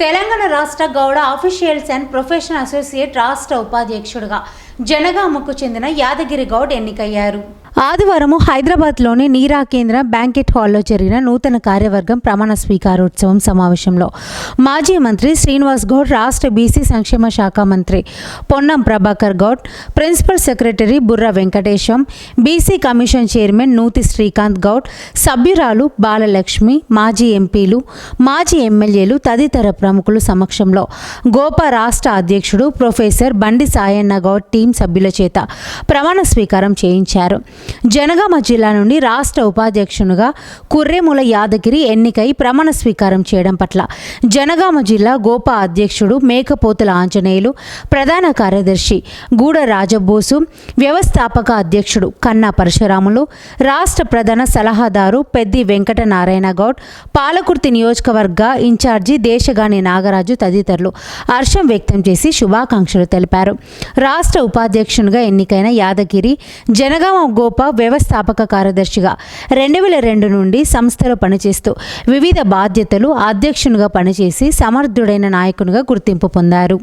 తెలంగాణ రాష్ట్ర Gowda officials and professional associate రాష్ట్ర ఉపాధ్యక్షుడిగా జనగామకు చెందిన యాదగిరి గౌడ్ ఎన్నికయ్యారు. ఆదివారం హైదరాబాద్లోని నీరా కేంద్ర బ్యాంకెట్ హాల్లో జరిగిన నూతన కార్యవర్గం ప్రమాణ స్వీకారోత్సవం సమావేశంలో మాజీ మంత్రి శ్రీనివాస్ గౌడ్ రాష్ట్ర బీసీ సంక్షేమ శాఖ మంత్రి Ponnam Prabhakar Goud principal secretary Burra Venkatesham BC commission chairman Nuthi Srikanth Goud సభ్యురాలు బాలలక్ష్మి మాజీ ఎంపీలు మాజీ ఎమ్మెల్యేలు తదితర ప్రముఖులు సమక్షంలో గోపా రాష్ట్ర అధ్యక్షుడు ప్రొఫెసర్ బండి సాయన్న గౌడ్ టీం సభ్యుల చేత ప్రమాణ స్వీకారం చేయించారు. జనగామ జిల్లా నుండి రాష్ట్ర ఉపాధ్యక్షునిగా కుర్రేముల యాదగిరి ఎన్నికై ప్రమాణ స్వీకారం చేయడం పట్ల జనగామ జిల్లా గోప అధ్యక్షుడు మేకపోతుల ఆంజనేయులు ప్రధాన కార్యదర్శి గూడ రాజబోసు వ్యవస్థాపక అధ్యక్షుడు కన్నా పరశురాములు రాష్ట్ర ప్రధాన సలహాదారు పెద్ది వెంకట నారాయణ గౌడ్ పాలకుర్తి నియోజకవర్గ ఇన్ఛార్జి దేశగాని నాగరాజు తదితరులు హర్షం వ్యక్తం చేసి శుభాకాంక్షలు తెలిపారు. రాష్ట్ర ఉపాధ్యక్షునిగా ఎన్నికైన యాదగిరి జనగామ గోప వ్యవస్థాపక కార్యదర్శిగా రెండు వేల రెండు నుండి సంస్థలో పనిచేస్తూ వివిధ బాధ్యతలు అధ్యక్షునిగా పనిచేసి సమర్థుడైన నాయకునిగా గుర్తింపు పొందారు.